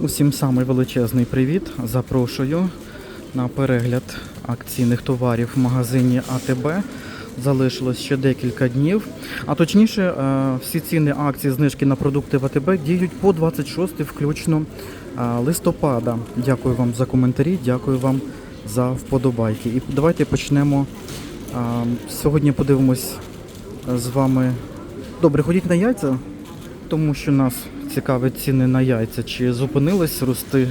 Усім самий величезний привіт. Запрошую на перегляд акційних товарів в магазині АТБ. Залишилось ще декілька днів. А точніше, е, всі ціни акції знижки на продукти в АТБ діють по 26 включно е, листопада. Дякую вам за коментарі, дякую вам за вподобайки. І давайте почнемо. е, Сьогодні подивимось з вами. Добре, ходіть на яйця, тому що нас цікавить ціни на яйця. Чи зупинились рости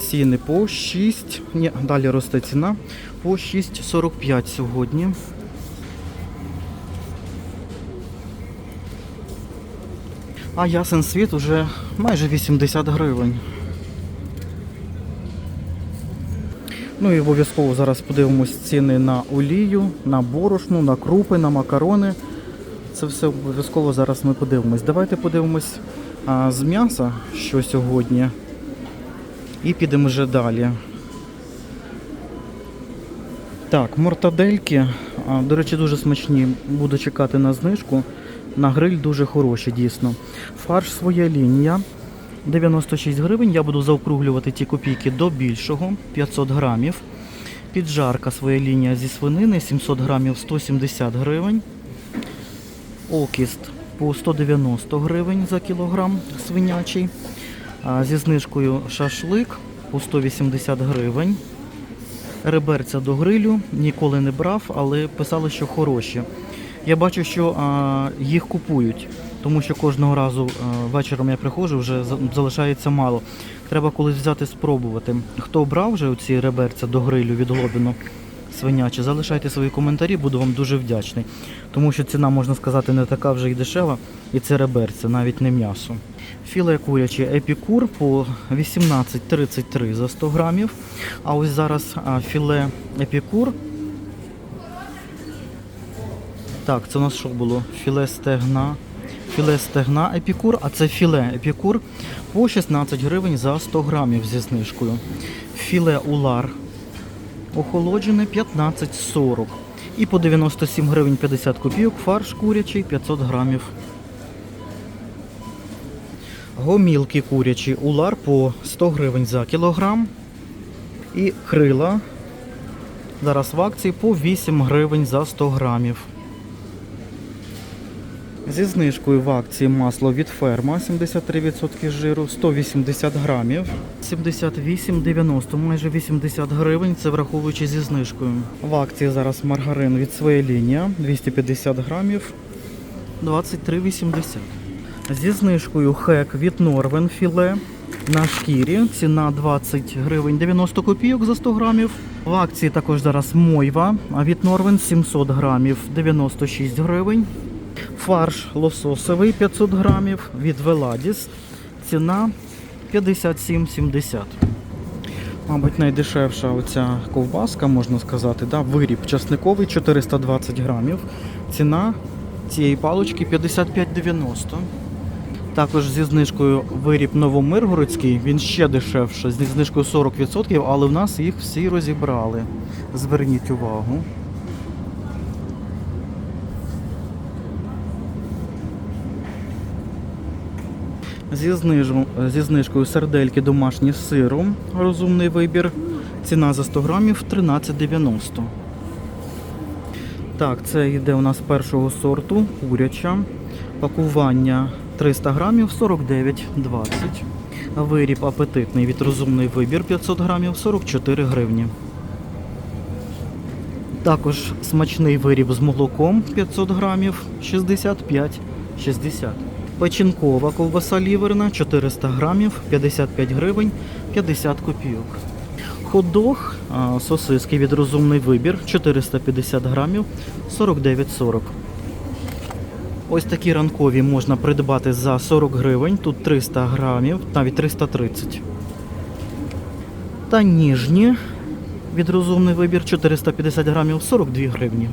ціни по 6. Ні, далі росте ціна по 6,45 сьогодні. А ясен світ уже майже 80 гривень. Ну і обов'язково зараз подивимось ціни на олію, на борошно, на крупи, на макарони. Це все обов'язково зараз ми подивимось. Давайте подивимось а, з м'яса, що сьогодні. І підемо вже далі. Так, мортадельки, а, до речі, дуже смачні. Буду чекати на знижку. На гриль дуже хороші, дійсно. Фарш своя лінія. 96 гривень. Я буду заокруглювати ті копійки до більшого 500 грамів. Піджарка своя лінія зі свинини 700 грамів 170 гривень. Окіст по 190 гривень за кілограм свинячий. Зі знижкою шашлик по 180 гривень. Реберця до грилю ніколи не брав, але писали, що хороші. Я бачу, що їх купують, тому що кожного разу вечором я приходжу, вже залишається мало. Треба колись взяти спробувати. Хто брав вже ці реберця до грилю від Глобіну свинячі, залишайте свої коментарі, буду вам дуже вдячний. Тому що ціна, можна сказати, не така вже й дешева, і це реберця, навіть не м'ясо. Філе куряче епікур по 18,33 за 100 грамів. А ось зараз філе епікур. Так, це у нас що було? Філе стегна. Філе стегна епікур, а це філе епікур по 16 гривень за 100 грамів зі знижкою. Філе улар охолоджене 15,40. І по 97 гривень 50 копійок фарш курячий 500 грамів. Гомілки курячі улар по 100 гривень за кілограм. І крила зараз в акції по 8 гривень за 100 грамів. Зі знижкою в акції масло від ферма 73% жиру, 180 грамів, 78,90, майже 80 гривень, це враховуючи зі знижкою. В акції зараз маргарин від своєї лінія 250 грамів, 23,80. Зі знижкою хек від Норвен філе на шкірі. Ціна 20 гривень 90 копійок за 100 грамів. В акції також зараз мойва від Норвен 700 грамів 96 гривень. Фарш лососовий 500 грамів від Веладіс. Ціна 57,70. Мабуть, найдешевша оця ковбаска, можна сказати, да? виріб часниковий 420 грамів. Ціна цієї палочки 55,90. Також зі знижкою виріб Новомиргородський, він ще дешевше, зі знижкою 40%, але в нас їх всі розібрали. Зверніть увагу. Зі, знижу, зі знижкою сердельки домашні з сиром. Розумний вибір. Ціна за 100 грамів 13,90. Так, це йде у нас першого сорту, куряча. Пакування 300 грамів 49,20. Виріб апетитний від розумний вибір 500 грамів 44 гривні. Також смачний виріб з молоком 500 грамів 65,60. Печінкова ковбаса ліверна 400 грамів 55 гривень 50 копійок. Хот-дог, сосиски від розумний вибір 450 грамів 49,40. Ось такі ранкові можна придбати за 40 гривень, тут 300 грамів, навіть 330. Та ніжні від розумний вибір 450 грамів 42 гривні.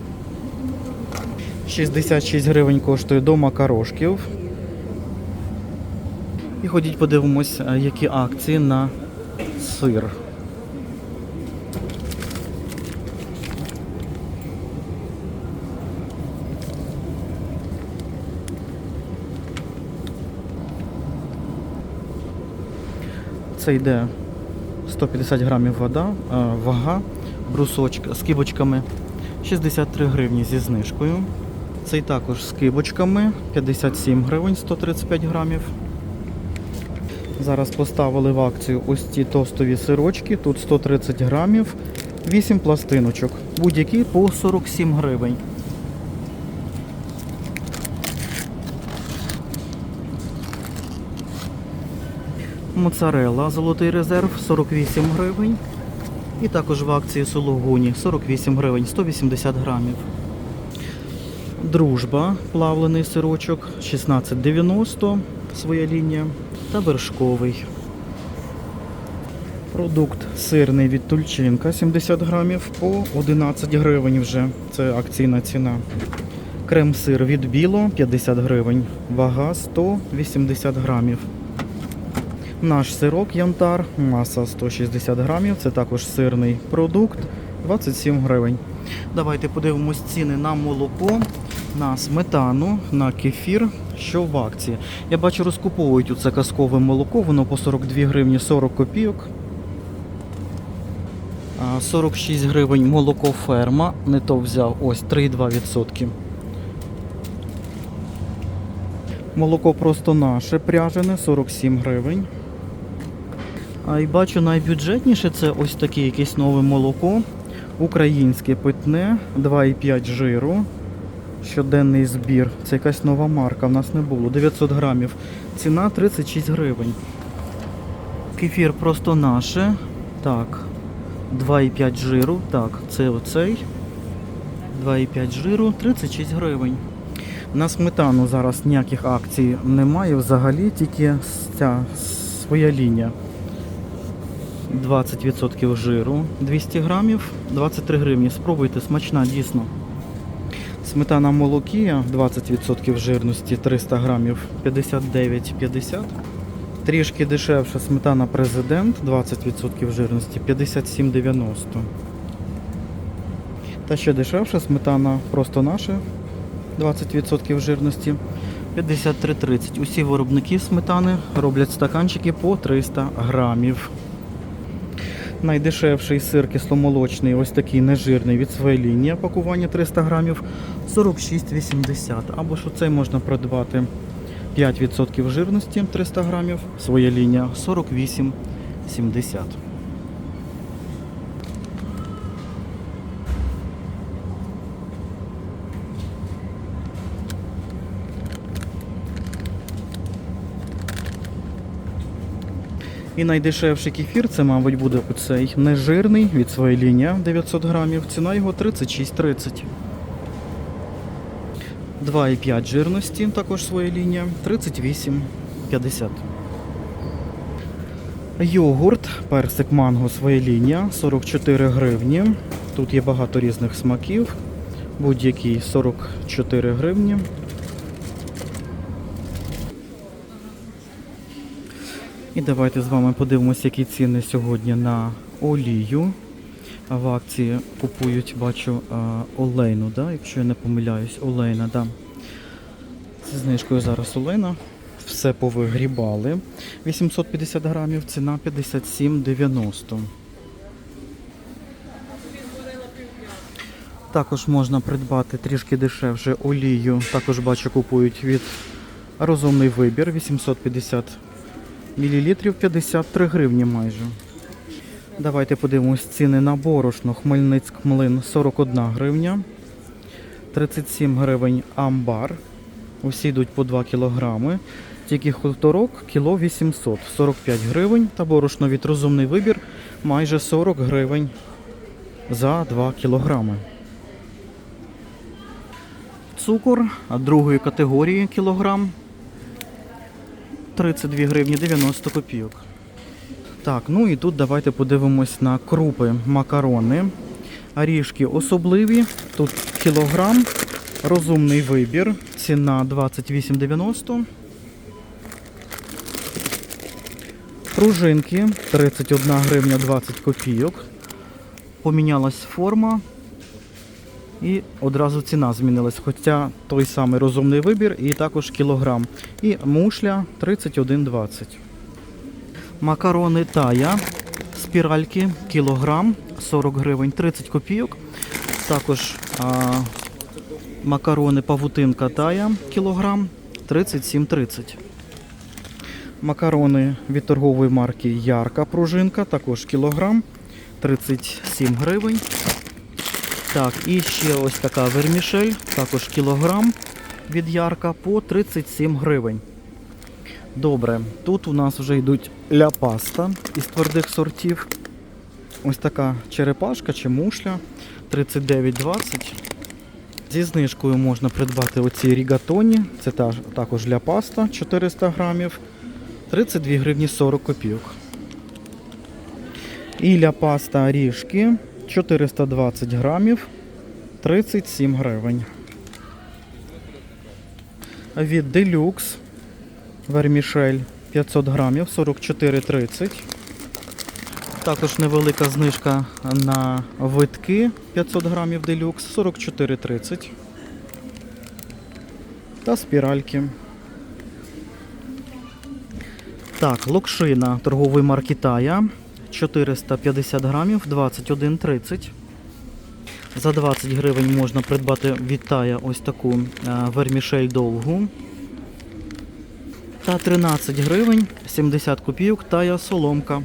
66 гривень коштує до макарошків. І ходіть подивимось, які акції на сир. Це йде 150 грамів вода, е, вага, брусочка з кибочками 63 гривні зі знижкою. Цей також з кибочками 57 гривень 135 грамів. Зараз поставили в акцію ось ці тостові сирочки. Тут 130 грамів, 8 пластиночок. Будь-які по 47 гривень. Моцарелла золотий резерв 48 гривень. І також в акції сулугуні 48 гривень 180 грамів. Дружба, плавлений сирочок 16,90 своя лінія. Та вершковий. Продукт сирний від Тульчинка 70 грамів по 11 гривень вже. Це акційна ціна. Крем-сир від Біло 50 гривень. Вага 180 грамів. Наш сирок янтар, маса 160 грамів. Це також сирний продукт 27 гривень. Давайте подивимось ціни на молоко, на сметану, на кефір, що в акції. Я бачу, розкуповують оце казкове молоко, воно по 42 гривні 40 копійок. 46 гривень молоко ферма. Не то взяв ось 3,2%. Молоко просто наше пряжене 47 гривень. А і бачу найбюджетніше це ось таке якесь нове молоко. Українське питне, 2,5 жиру. Щоденний збір. Це якась нова марка, в нас не було. 900 грамів. Ціна 36 гривень. Кефір просто наше. Так. 2,5 жиру. Так, це оцей. 2,5 жиру, 36 гривень. На сметану зараз ніяких акцій немає взагалі, тільки ця своя лінія. 20% жиру, 200 грамів, 23 гривні. Спробуйте, смачна, дійсно. Сметана молокія 20% жирності, 300 грамів, 59,50. Трішки дешевша сметана президент, 20% жирності, 57,90. Та ще дешевша сметана просто наша, 20% жирності, 53,30. Усі виробники сметани роблять стаканчики по 300 грамів. Найдешевший сир кисломолочний, ось такий нежирний від своєї лінії, пакування 300 грамів 46,80. Або ж оцей можна придбати 5% жирності 300 грамів, своя лінія 48,70. І найдешевший кефір це, мабуть, буде оцей нежирний від своєї лінії 900 грамів. Ціна його 36,30. 2,5 жирності, також своя лінія, 38,50. Йогурт, персик манго своя лінія, 44 гривні. Тут є багато різних смаків. Будь-який 44 гривні. І давайте з вами подивимося, які ціни сьогодні на олію. В акції купують, бачу, олейну, да? якщо я не помиляюсь, олейна, да. Зі знижкою зараз олейна. Все повигрібали. 850 грамів, ціна 57,90. Також можна придбати трішки дешевше олію. Також бачу, купують від розумний вибір 850 мілілітрів 53 гривні майже. Давайте подивимось ціни на борошно. Хмельницьк млин 41 гривня. 37 гривень амбар. Усі йдуть по 2 кілограми. Тільки хуторок кіло 800, 45 гривень. Та борошно від розумний вибір майже 40 гривень за 2 кілограми. Цукор другої категорії кілограм 32 гривні 90 копійок. Так, ну і тут давайте подивимось на крупи макарони. Орішки особливі. Тут кілограм. Розумний вибір. Ціна 28,90. Пружинки 31 гривня 20 копійок. Помінялась форма. І одразу ціна змінилась, хоча той самий розумний вибір і також кілограм. І мушля 31,20. Макарони тая, спіральки, кілограм, 40 гривень, 30 копійок. Також а, макарони павутинка тая, кілограм, 37,30. Макарони від торгової марки Ярка пружинка, також кілограм, 37 гривень. Так, і ще ось така вермішель, також кілограм від Ярка по 37 гривень. Добре, тут у нас вже йдуть ля-паста із твердих сортів. Ось така черепашка чи мушля 39,20. Зі знижкою можна придбати оці рігатоні. Це та- також ля-паста 400 грамів. 32 гривні 40 копійок. І ля-паста ріжки 420 грамів 37 гривень. Від Deluxe вермішель 500 грамів 44,30. Також невелика знижка на витки 500 грамів Deluxe 44,30. Та спіральки. Так, локшина торгової марки Тая 450 грамів 21,30. За 20 гривень можна придбати від Тая ось таку е, вермішель довгу. Та 13 гривень 70 копійок Тая соломка.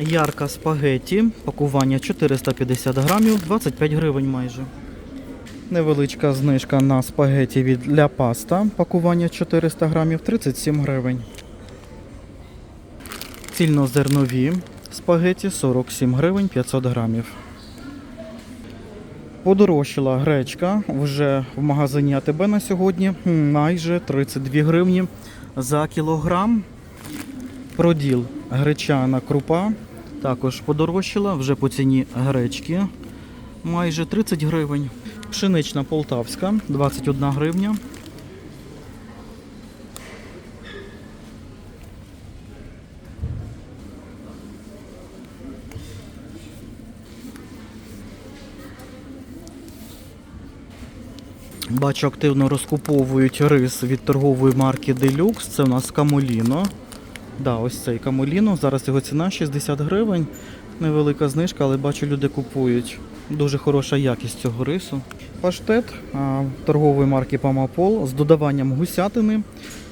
Ярка спагетті, пакування 450 грамів, 25 гривень майже. Невеличка знижка на спагеті від Ля Паста, пакування 400 грамів, 37 гривень. Цільнозернові спагеті 47 гривень 500 грамів. Подорожчала гречка вже в магазині АТБ на сьогодні майже 32 гривні за кілограм. Проділ гречана крупа також подорожчала вже по ціні гречки майже 30 гривень. Пшенична полтавська 21 гривня. Бачу, активно розкуповують рис від торгової марки Deluxe. Це у нас Камоліно. Да, ось цей Камоліно. Зараз його ціна 60 гривень. Невелика знижка, але бачу, люди купують. Дуже хороша якість цього рису. Паштет а, торгової марки Памапол з додаванням гусятини.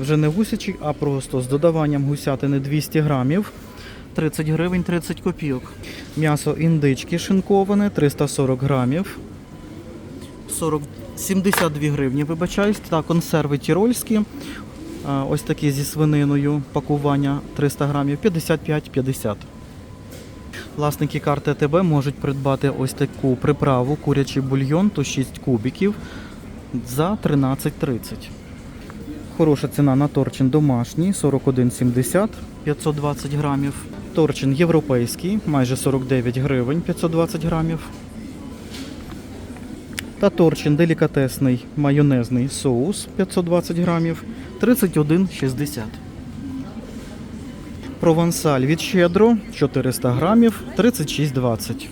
Вже не гусячий, а просто з додаванням гусятини 200 грамів. 30 гривень 30 копійок. М'ясо індички шинковане 340 грамів. 40, 72 гривні, вибачаюсь. Та консерви тірольські. Ось такі зі свининою пакування 300 грамів 55-50. Власники карти АТБ можуть придбати ось таку приправу курячий бульйон, то 6 кубиків за 13,30. Хороша ціна на торчин домашній 41,70 520 грамів. Торчин європейський майже 49 гривень 520 грамів. Та торчин делікатесний майонезний соус 520 грамів 31,60. Провансаль від щедро 400 грамів 36,20.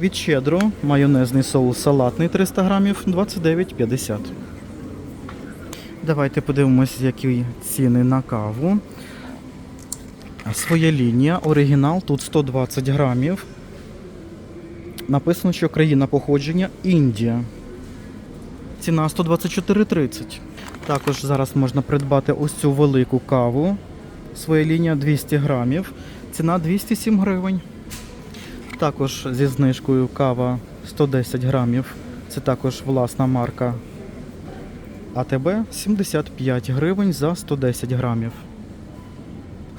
Від щедро майонезний соус салатний 300 грамів 29,50. Давайте подивимось, які ціни на каву. Своя лінія, оригінал тут 120 грамів. Написано, що країна походження Індія. Ціна 124,30. Також зараз можна придбати ось цю велику каву. Своя лінія 200 грамів. Ціна 207 гривень. Також зі знижкою кава 110 грамів. Це також власна марка АТБ 75 гривень за 110 грамів.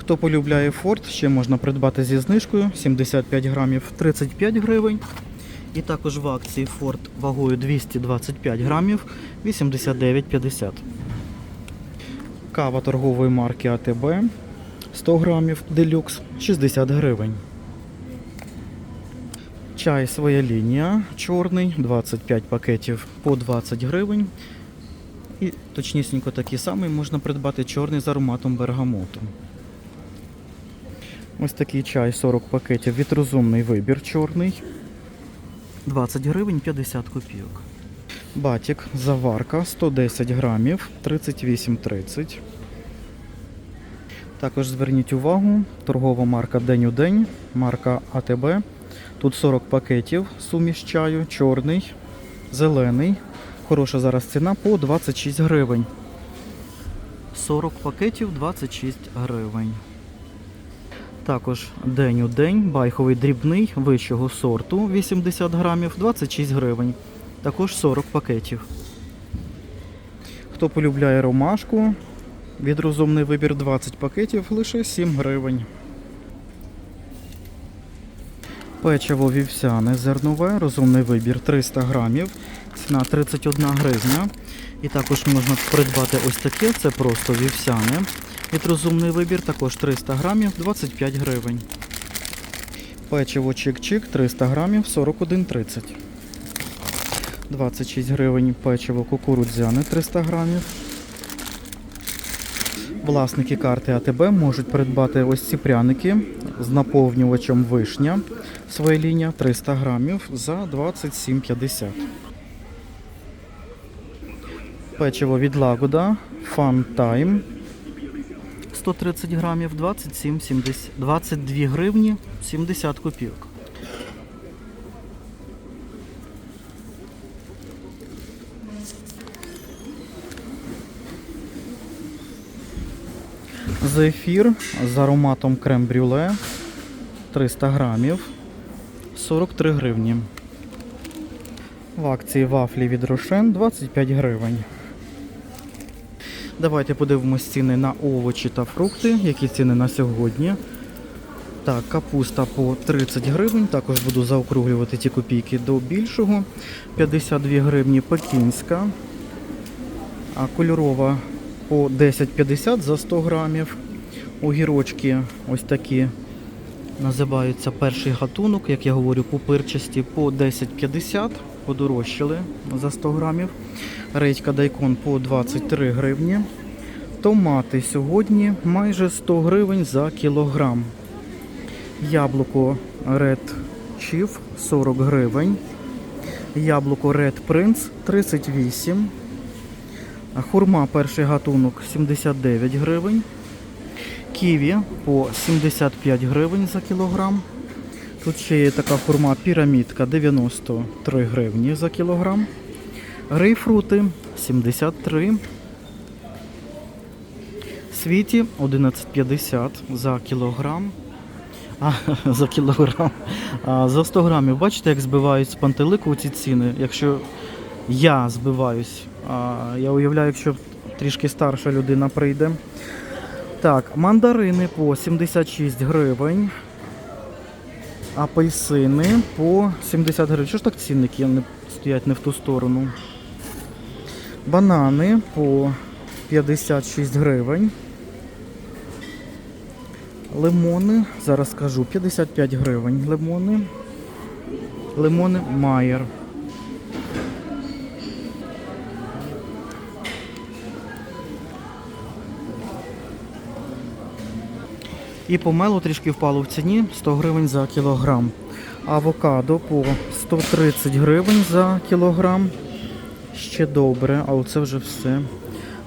Хто полюбляє форт, ще можна придбати зі знижкою 75 грамів 35 гривень. І також в акції Форт вагою 225 грамів 89,50. Кава торгової марки АТБ 100 грамів делюкс 60 гривень. Чай своя лінія чорний 25 пакетів по 20 гривень. І точнісінько такий самий можна придбати чорний з ароматом бергамоту. Ось такий чай 40 пакетів від розумний вибір чорний. 20 гривень 50 копійок. Батік, заварка 110 грамів, 38,30. Також зверніть увагу, торгова марка День у день, марка АТБ. Тут 40 пакетів суміш чаю, чорний, зелений. Хороша зараз ціна по 26 гривень. 40 пакетів 26 гривень. Також день у день, байховий дрібний вищого сорту 80 грамів 26 гривень. Також 40 пакетів. Хто полюбляє ромашку, від розумний вибір 20 пакетів лише 7 гривень. Печиво вівсяне зернове, розумний вибір 300 грамів, ціна 31 гривня. І також можна придбати ось таке, це просто вівсяне. Від розумний вибір також 300 грамів, 25 гривень. Печиво чик-чик 300 грамів, 41,30. 26 гривень печиво кукурудзяне 300 грамів. Власники карти АТБ можуть придбати ось ці пряники з наповнювачем вишня. Своя лінія 300 грамів за 27,50. Печиво від Лагода Fun Time 130 грамів 27,70 22 гривні 70 копійок. Зефір з ароматом крем-брюле 300 грамів 43 гривні. В акції вафлі від Рошен 25 гривень. Давайте подивимось ціни на овочі та фрукти. Які ціни на сьогодні? Так, капуста по 30 гривень. Також буду заокруглювати ті копійки до більшого. 52 гривні пекінська. А кольорова по 10,50 за 100 грамів. Огірочки ось такі називаються перший гатунок, як я говорю, пупирчасті по 10,50, подорожчали за 100 грамів. Редька дайкон по 23 гривні. Томати сьогодні майже 100 гривень за кілограм. Яблуко Red Chief 40 гривень. Яблуко Red Prince 38. Хурма перший гатунок 79 гривень. Ківі по 75 гривень за кілограм. Тут ще є така хурма пірамідка 93 гривні за кілограм. Грейпфрути 73. Світі 11,50 за кілограм. А, за кілограм. А, за 100 грамів. Бачите, як збивають з пантелику ці ціни. Якщо я збиваюсь, а, я уявляю, якщо трішки старша людина прийде. Так, мандарини по 76 гривень. Апельсини по 70 гривень. Що ж так цінники не стоять не в ту сторону? Банани по 56 гривень. Лимони, зараз скажу, 55 гривень. Лимони. Лимони Майер. І помело трішки впало в ціні 100 гривень за кілограм. Авокадо по 130 гривень за кілограм. Ще добре, а оце вже все.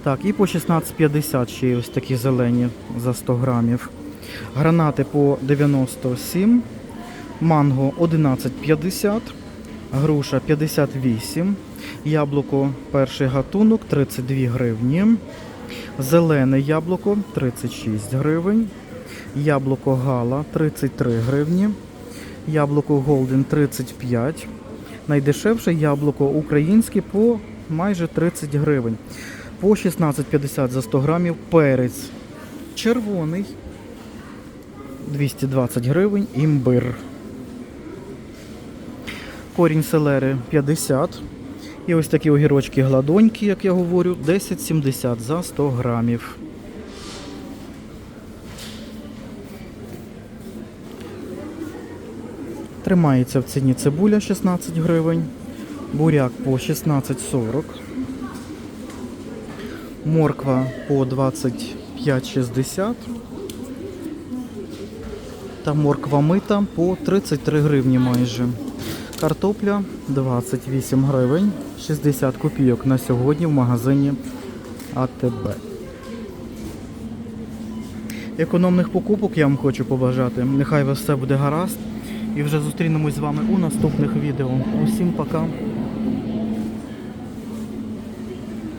Так, і по 16,50 ще є ось такі зелені за 100 грамів. Гранати по 97, манго 11,50, груша 58, яблуко перший гатунок 32 гривні, зелене яблуко 36 гривень, яблуко гала 33 гривні, яблуко голден 35 Найдешевше яблуко українське по майже 30 гривень. По 16,50 за 100 грамів перець червоний 220 гривень, імбир. Корінь селери 50. І ось такі огірочки гладонькі, як я говорю, 10,70 за 100 грамів. Тримається в ціні цибуля 16 гривень, буряк по 16,40, морква по 25,60 та морква мита по 33 гривні майже. Картопля 28 гривень, 60 копійок на сьогодні в магазині АТБ. Економних покупок я вам хочу побажати. Нехай у вас все буде гаразд. І вже зустрінемось з вами у наступних відео. Усім пока!